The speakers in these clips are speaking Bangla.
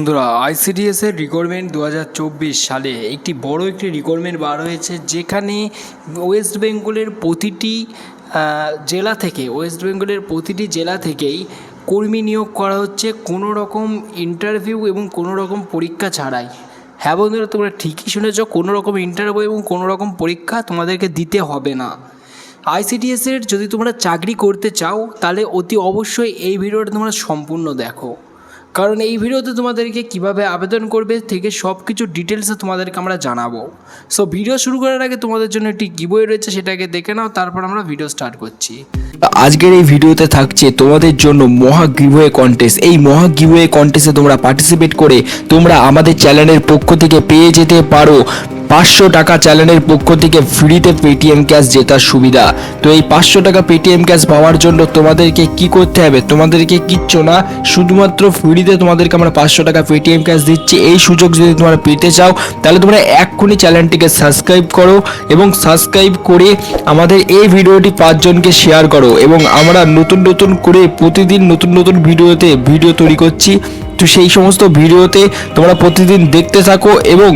বন্ধুরা আইসিডিএস এর রিকোয়ারমেন্ট দু হাজার চব্বিশ সালে একটি বড় একটি রিকোয়ারমেন্ট বার হয়েছে যেখানে ওয়েস্ট বেঙ্গলের প্রতিটি জেলা থেকে ওয়েস্ট বেঙ্গলের প্রতিটি জেলা থেকেই কর্মী নিয়োগ করা হচ্ছে কোনো রকম ইন্টারভিউ এবং কোনো রকম পরীক্ষা ছাড়াই। হ্যাঁ বন্ধুরা, তোমরা ঠিকই শুনেছ কোনো রকম ইন্টারভিউ এবং কোনো রকম পরীক্ষা তোমাদেরকে দিতে হবে না। আইসিডিএস এর যদি তোমরা চাকরি করতে চাও, তাহলে অতি অবশ্যই এই ভিডিওটা তোমরা সম্পূর্ণ দেখো। কারণ এই ভিডিওতে তোমাদেরকে কীভাবে আবেদন করবে থেকে সব কিছু ডিটেলসে তোমাদেরকে আমরা জানাব। সো ভিডিও শুরু করার আগে তোমাদের জন্য একটি গিবই রয়েছে, সেটাকে দেখে নাও, তারপর আমরা ভিডিও স্টার্ট করছি। আজকের এই ভিডিওতে থাকছে তোমাদের জন্য মহা গিভওয়ে কন্টেস্ট এই মহা গিভওয়ে কন্টেস্টে তোমরা পার্টিসিপেট করে তোমরা আমাদের চ্যানেলের পক্ষ থেকে পেয়ে যেতে পারো পাঁচশো টাকা চ্যানেলের পক্ষ থেকে ফ্রিতে পেটিএম ক্যাশ জেতার সুবিধা। তো এই পাঁচশো টাকা পেটিএম ক্যাশ পাওয়ার জন্য তোমাদেরকে কি করতে হবে? তোমাদেরকে কিচ্ছু না, শুধুমাত্র ফ্রিতে তোমাদেরকে আমরা পাঁচশো টাকা পেটিএম ক্যাশ দিচ্ছি। এই সুযোগ যদি তোমরা পেতে চাও, তাহলে তোমরা এক্ষুনি চ্যানেলটিকে সাবস্ক্রাইব করো এবং সাবস্ক্রাইব করে আমাদের এই ভিডিওটি পাঁচজনকে শেয়ার করো এবং আমরা নতুন নতুন করে প্রতিদিন নতুন নতুন ভিডিওতে ভিডিও তৈরি করছি। তো সেই সমস্ত ভিডিওতে তোমরা প্রতিদিন দেখতে থাকো এবং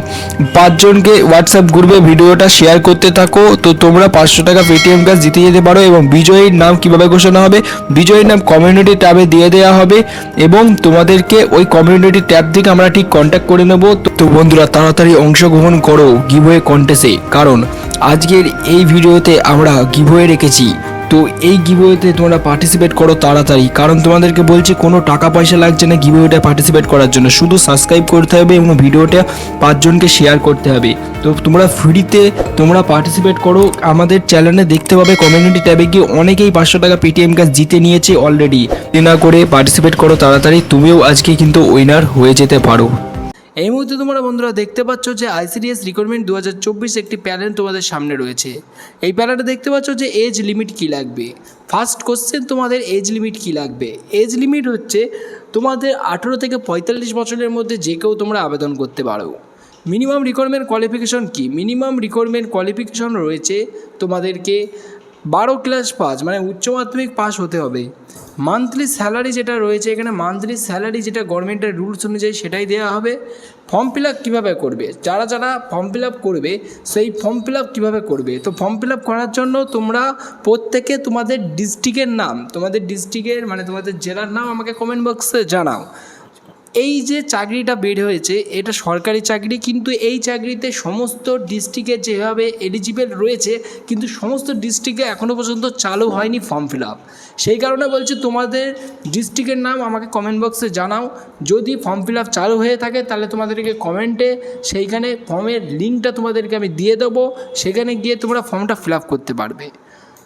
পাঁচজনকে হোয়াটসঅ্যাপ গ্রুপে ভিডিওটা শেয়ার করতে থাকো। তো তোমরা পাঁচশো টাকা পেটিএম কাজ জিতে যেতে পারো এবং বিজয়ীর নাম কীভাবে ঘোষণা হবে? বিজয়ীর নাম কমিউনিটি ট্যাবে দিয়ে দেওয়া হবে এবং তোমাদেরকে ওই কমিউনিটি ট্যাব থেকে আমরা ঠিক কন্ট্যাক্ট করে নেব। তো বন্ধুরা, তাড়াতাড়ি অংশগ্রহণ করো গিভওয়ে কন্টেস্টে কারণ আজকের এই ভিডিওতে আমরা গিভওয়ে রেখেছি। তো এই গিভওয়েতে তোমরা পার্টিসিপেট করো তাড়াতাড়ি। কারণ তোমাদেরকে বলছি, কোনো টাকা পয়সা লাগছে না গিভওয়েটা পার্টিসিপেট করার জন্য। শুধু সাবস্ক্রাইব করতে হবে এবং ভিডিওটা পাঁচজনকে শেয়ার করতে হবে। তো তোমরা ফ্রিতে তোমরা পার্টিসিপেট করো। আমাদের চ্যানেলে দেখতে পাবে কমিউনিটি ট্যাবে গিয়ে অনেকেই পাঁচশো টাকা পেটিএম কাজ জিতে নিয়েছে অলরেডি না করে পার্টিসিপেট করো তাড়াতাড়ি। তুমিও আজকে কিন্তু উইনার হয়ে যেতে পারো। এই মুহূর্তে তোমরা বন্ধুরা দেখতে পাচ্ছ যে আইসিডিএস রিক্রুটমেন্ট দু একটি প্যানেল তোমাদের সামনে রয়েছে। এই প্যানেলটা দেখতে পাচ্ছ যে এজ লিমিট কী লাগবে? ফার্স্ট কোশ্চেন তোমাদের এজ লিমিট কী লাগবে? এজ লিমিট হচ্ছে তোমাদের আঠেরো থেকে পঁয়তাল্লিশ বছরের মধ্যে যে কেউ তোমরা আবেদন করতে পারো। মিনিমাম রিকোয়ারমেন্ট কোয়ালিফিকেশন কি? মিনিমাম রিকোয়ারমেন্ট কোয়ালিফিকেশন রয়েছে তোমাদেরকে বারো ক্লাস পাস মানে উচ্চ মাধ্যমিক পাস হতে হবে। মান্থলি স্যালারি যেটা রয়েছে এখানে মান্থলি স্যালারি যেটা গভর্নমেন্টের রুলস অনুযায়ী সেটাই দেওয়া হবে। ফর্ম ফিল আপ কীভাবে করবে? যারা যারা ফর্ম ফিল আপ করবে, সেই ফর্ম ফিল আপ কীভাবে করবে? তো ফর্ম ফিল আপ করার জন্য তোমরা প্রত্যেকে তোমাদের ডিস্ট্রিক্টের নাম, তোমাদের ডিস্ট্রিক্টের মানে তোমাদের জেলার নাম আমাকে কমেন্ট বক্সে জানাও। এই যে চাকরিটা বের হয়েছে, এটা সরকারি চাকরি, কিন্তু এই চাকরিতে সমস্ত ডিস্ট্রিক্টে যেভাবে এলিজিবল রয়েছে, কিন্তু সমস্ত ডিস্ট্রিক্টে এখনও পর্যন্ত চালু হয়নি ফর্ম ফিল আপ সেই কারণে বলছি তোমাদের ডিস্ট্রিক্টের নাম আমাকে কমেন্ট বক্সে জানাও। যদি ফর্ম ফিল আপ চালু হয়ে থাকে, তাহলে তোমাদেরকে কমেন্টে সেইখানে ফর্মের লিঙ্কটা তোমাদেরকে আমি দিয়ে দেবো। সেখানে গিয়ে তোমরা ফর্মটা ফিল আপ করতে পারবে।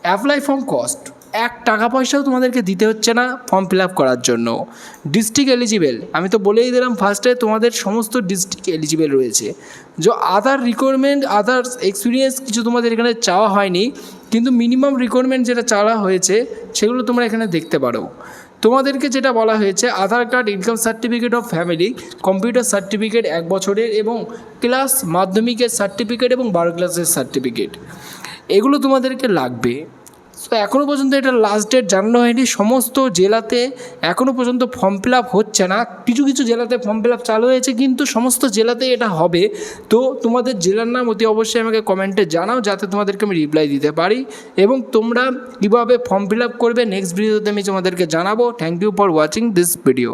অ্যাপ্লাই ফর্ম কস্ট এক টাকা পয়সাও তোমাদেরকে দিতে হচ্ছে না ফর্ম ফিল আপ করার জন্য। ডিস্ট্রিক্ট এলিজিবেল আমি তো বলেই দিলাম ফার্স্টে তোমাদের সমস্ত ডিস্ট্রিক্ট এলিজিবেল রয়েছে। যে আদার রিকোয়ারমেন্ট আদার্স এক্সপিরিয়েন্স কিছু তোমাদের এখানে চাওয়া হয়নি, কিন্তু মিনিমাম রিকোয়ারমেন্ট যেটা চাওয়া হয়েছে, সেগুলো তোমরা এখানে দেখতে পারো। তোমাদেরকে যেটা বলা হয়েছে, Aadhaar card income certificate of family computer certificate এক বছরের এবং ক্লাস মাধ্যমিকের সার্টিফিকেট এবং বারো ক্লাসের সার্টিফিকেট এগুলো তোমাদেরকে লাগবে। তো এখনও পর্যন্ত এটা লাস্ট ডেট জানানো হয়নি। সমস্ত জেলাতে এখনও পর্যন্ত ফর্ম ফিল আপ হচ্ছে না। কিছু কিছু জেলাতে ফর্ম ফিল আপ চালু হয়েছে, কিন্তু সমস্ত জেলাতেই এটা হবে। তো তোমাদের জেলার নাম অতি অবশ্যই আমাকে কমেন্টে জানাও, যাতে তোমাদেরকে আমি রিপ্লাই দিতে পারি। এবং তোমরা কীভাবে ফর্ম ফিল আপ করবে নেক্সট ভিডিওতে আমি তোমাদেরকে জানাব। Thank you for watching this video